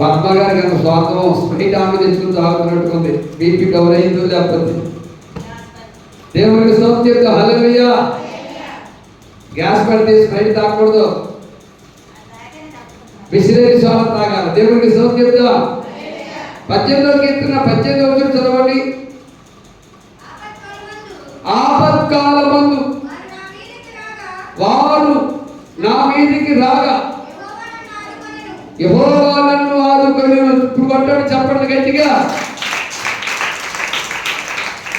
పద్మ గారికి అంత స్వార్థం స్ప్రైట్ ఆమె తెచ్చుకుని తాగుతున్నట్టుంది బీపీ డౌన్ అయిందో లేకపోతే దేవునికి సోపు చెప్తా హల్లెలూయా. గ్యాస్ పడితే స్ప్రైట్ తాగకూడదు. బిసిలేని సోడా తాగాలి. దేవునికి సోపు చెప్తా పద్దెనిమిదో కీర్తన పద్దెనిమిది వచ్చిన చదవండి. ఆపత్కాలమందు వారు నా మీదికి రాగా యెహోవా నన్ను ఆదుకొని ఇప్పుడు కొట్టండి చెప్పండి గట్టిగా.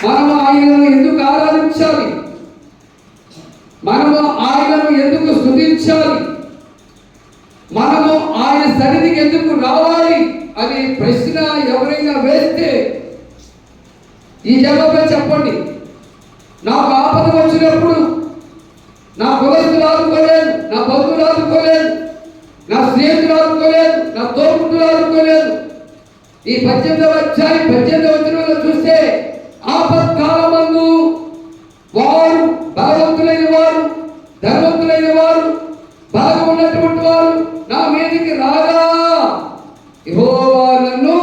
మనము ఆయనను ఎందుకు ఆరాధించాలి? మనము ఆయనను ఎందుకు స్థుతించాలి? మనము ఆయన సన్నిధికి ఎందుకు రావాలి అని ప్రశ్న ఎవరైనా వేస్తే ఈ జవాబే చెప్పండి. నాకు ఆపద వచ్చినప్పుడు నా కులస్తులు ఆదుకోలేదు నా బంధువులు ఆదుకోలేదు నా స్నేహితులు ఆదుకోలేదు నా తోపు ఈ పద్దెనిమిదవ అధ్యాయం పద్దెనిమిదవ వచనంలో చూస్తే ఆపత్కాలమందు వారు బలవంతులైన వారు ధనవంతులైన వారు బాగా ఉన్నటువంటి వారు నా మీదకి రాగా యెహోవా నన్ను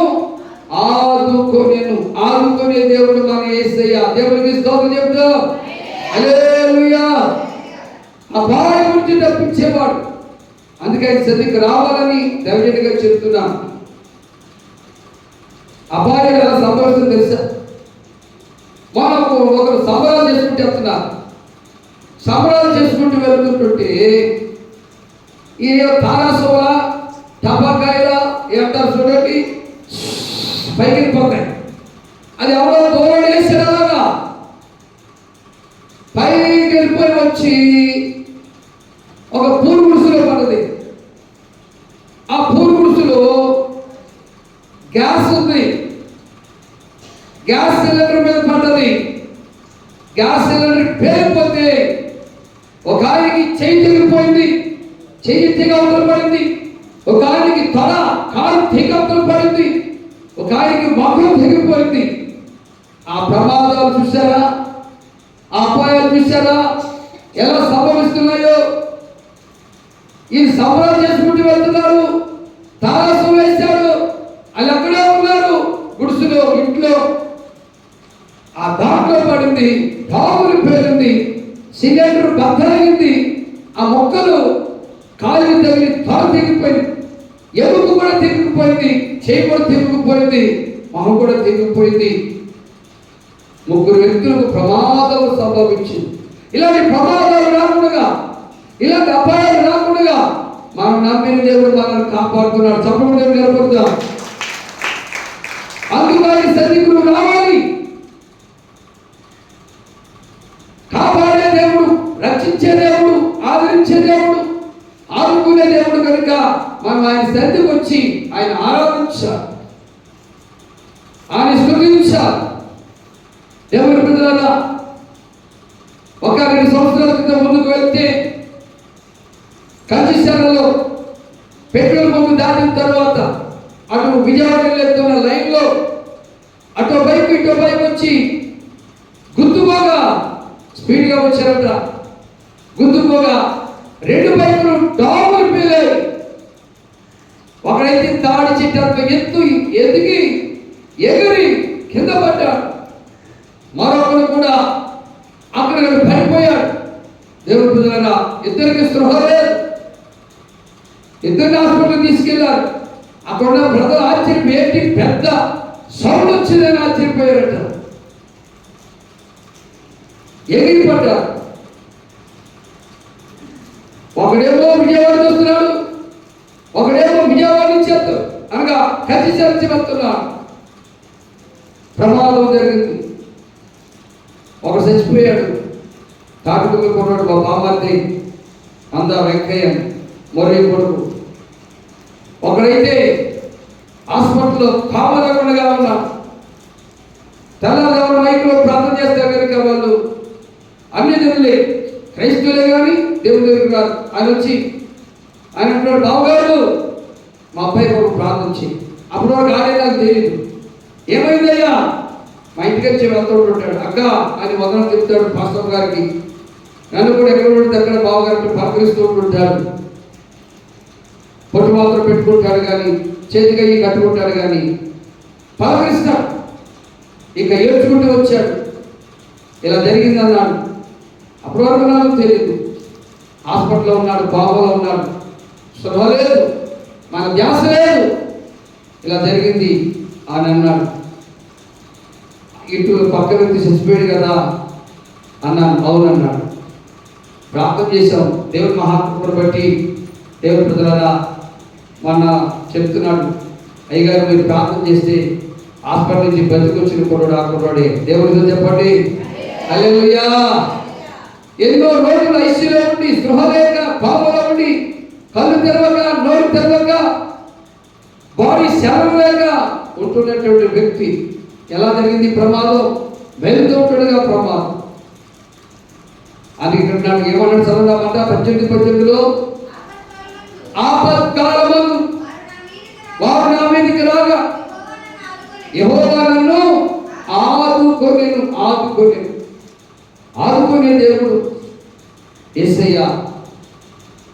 ఆదుకొనేను. ఆదుకునే దేవుడు మన ఏసయ్య. దేవుడికి స్తోత్రం చెప్తాం హల్లెలూయా. అపాయం నుంచి తప్పించేవాడు. అందుకని సతికి రావాలని దైవజనిగా చెప్తున్నాను. అపాయం ఎలా సంభవిస్తుంది తెలుసా? మనకు ఒకరు సంబరాలు చేసుకుంటే వెళ్తున్నారు సంబరాలు చేసుకుంటూ వెళ్తుంటుంటే ఈ తారాసోల టపాకాయల ఏమంటారు చూడండి? పైకి పోతాయి. అది ఎవరో దూరం వేసాడు పైకి వెళ్ళిపోయి వచ్చి ఒక పూరు గుడుసులో పడ్డది ఆ పూరు గుడుసులో గ్యాస్ ఉంది. గ్యాస్ సిలిండర్ మీద పడ్డది. గ్యాస్ సిలిండర్ పేలిపోతే ఒక ఆయనకి చెయ్యి తిరిగిపోయింది. చెయ్యి తెగ పడింది. ఒక ఆయనకి తల కాలు తెగ పడింది. ఒక ఆయనకి మకులు తిరిగిపోయింది. ఆ ప్రమాదాలు చూసారా ఆ అపాయాలు చూసారా ఎలా సంభవిస్తున్నాయో? ఈ సంబరాలు చేసుకుంటూ వెళ్తున్నారు. తారసం వేశారు. వాళ్ళు అక్కడే ఉన్నారు. గుడిసెలో ఇంట్లో ఆ దాంట్లో పడింది పాములు పేరింది సిలిండర్ బద్దలైంది ఆ మొక్కలు కాలు తగిలి తాను తెగిపోయింది ఎముక కూడా తెగిపోయింది చేయి కూడా తెగిపోయింది మొహం కూడా తెగిపోయింది ముగ్గురు వ్యక్తులకు ప్రమాదం సంభవించింది. ఇలాంటి ప్రమాదాలు రాకుండా ఇలాంటి అపాయాలు రాకుండా మనం నమ్మిన దేవుడు మనల్ని కాపాడుతున్నాడు. చెప్పడం దేవుడు నిలబడుతాం అందుకని సైనికులు రావాలి కాపాడే దేవుడు రక్షించే దేవుడు ఆదరించే దేవుడు ఆదుకునే దేవుడు కనుక మనం ఆయన సన్నిధికి వచ్చి ఆయన ఆరాధించాలి. ఆయన స్థుతించాలి. ఎవరి బిడ్డలారా ఒక రెండు సంవత్సరాల క్రితం ముందుకు వెళ్తే కంచిశాలలో పెట్రోల్ పంపు దాటిన తర్వాత అటు విజయవాడ వెళ్తున్న లైన్లో అటో బైక్ ఇటో బైక్ వచ్చి గుర్తుపోగా స్పీడ్గా వచ్చారట. గుర్తుపోగా రెండు బైకులు డాములు పీలాయి ఒకడైతే తాడి చెట్టు ఎత్తు ఎదిగి ఎగిరి కింద పడ్డాడు. మరొకడు కూడా అక్కడ పడిపోయాడు. దేవుడు ప్రజలరా ఇద్దరికి స్పృహ లేదు ఇద్దరిని హాస్పిటల్ తీసుకెళ్ళారు అక్కడ ఉన్న బ్రదర్ ఆశ్చర్యం ఏంటి పెద్ద సౌండ్ వచ్చిందని ఆశ్చర్యపోయారట. ఎగిరిపడ్డారు. ఒకడేమో విజయవాడ చూస్తున్నాడు ఒకడేమో విజయవాడ నుంచి వెళ్తాడు అనగా కసి నుంచి వెళ్తున్నాడు ప్రమాదం జరిగింది. ఒక చచ్చిపోయాడు. తాటుకులు కొన్నాడు మా బామార్ది అందా వెంకయ్య మొరే కొడుకు. ఒకడైతే హాస్పిటల్లో కామరకుండా ఉన్నాడు తెల్లవారు మైకులో ప్రార్థన చేస్తే కనుక వాళ్ళు అన్ని జనులే క్రైస్తవులే కానీ దేవుని దగ్గరికి రాదు ఆయన వచ్చి ఆయన అంటున్నాడు బావగారు మా అబ్బాయి కొరకు ప్రార్థన చేయి. అప్పుడు వాడు ఆడే నాకు తెలియదు. ఏమైందయ్యా? మా ఇంటికి వచ్చి వెళ్తూ ఉంటాడు అక్క అని వదనం చెప్తాడు పాస్టర్ గారికి. నన్ను కూడా ఎక్కడ ఉంటే అక్కడ బావగారికి పలకరిస్తూ ఉంటుంటాడు పొట్టు మాత్రం పెట్టుకుంటాడు కానీ చేతికి కట్టుకుంటాడు కానీ పలకరిస్తాడు ఇక ఏడ్చుకుంటూ వచ్చాడు. ఇలా జరిగిందన్నాడు. అప్పటి వరకు నాకు తెలియదు. హాస్పిటల్లో ఉన్నాడు బాబులో ఉన్నాడు. స్పృహ లేదు. మన ధ్యాస లేదు. ఇలా జరిగింది అని అన్నాడు. ఇటు పక్క వ్యక్తి చచ్చిపోయాడు కదా అన్నాను. అవునన్నాడు ప్రార్థన చేశాం. దేవుని మహాత్ముడు బట్టి దేవుని ప్రజలరా మొన్న చెప్తున్నాడు. అయ్యగారు మీరు ప్రార్థన చేస్తే హాస్పిటల్ నుంచి బతికొచ్చిన కుర్రాడు ఆ దేవుడితో చెప్పండి. హల్లెలూయా. ఎన్నో రోజులు ఐశ్వర్యం ఉండి స్పృహ లేక పాపలో ఉండి కళ్ళు తెరవక నోరు తెరవక బాడీ శరం లేక ఉంటున్నటువంటి వ్యక్తి. ఎలా జరిగింది ప్రమాదం? వెళ్తూ ఉంటుండగా ప్రమాదం. అది ఇక్కడ నాకు ఏమన్నాడు చదవదామంట పద్దెనిమిది పద్దెనిమిదిలో ఆపత్కాలమందు వారు నా మీదకి రాగా యెహోవా నన్ను ఆదుకొనేను ఆదుకొని ఆదుకునే దేవుడు ఏసయ్య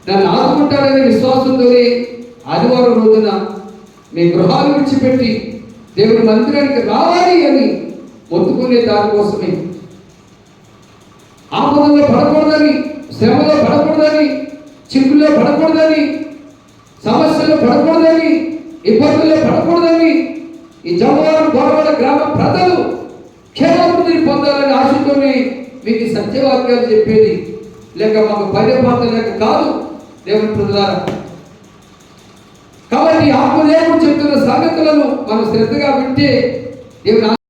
నన్ను ఆదుకుంటాడనే విశ్వాసంతోనే ఆదివారం రోజున మీ గృహాలు విడిచిపెట్టి దేవుని మందిరానికి రావాలి అని మొత్తుకునే దానికోసమే. ఆపదలో పడకూడదని శ్రమలో పడకూడదని చిక్కుల్లో పడకూడదని సమస్యలో పడకూడదని ఇబ్బందుల్లో పడకూడదని ఈ జమవారం గొడవల గ్రామ ప్రజలు క్షేమాభివృద్ధిని పొందాలని ఆశతోనే మీకు సత్యవాక్యాలు చెప్పేది. లేక మాకు పరిపాలన లేక కాదు దేవుని ప్రజలారా. కాబట్టి ఆత్మదేవుడు చెప్తున్న సంగతులను మనం శ్రద్ధగా వింటే దేవుని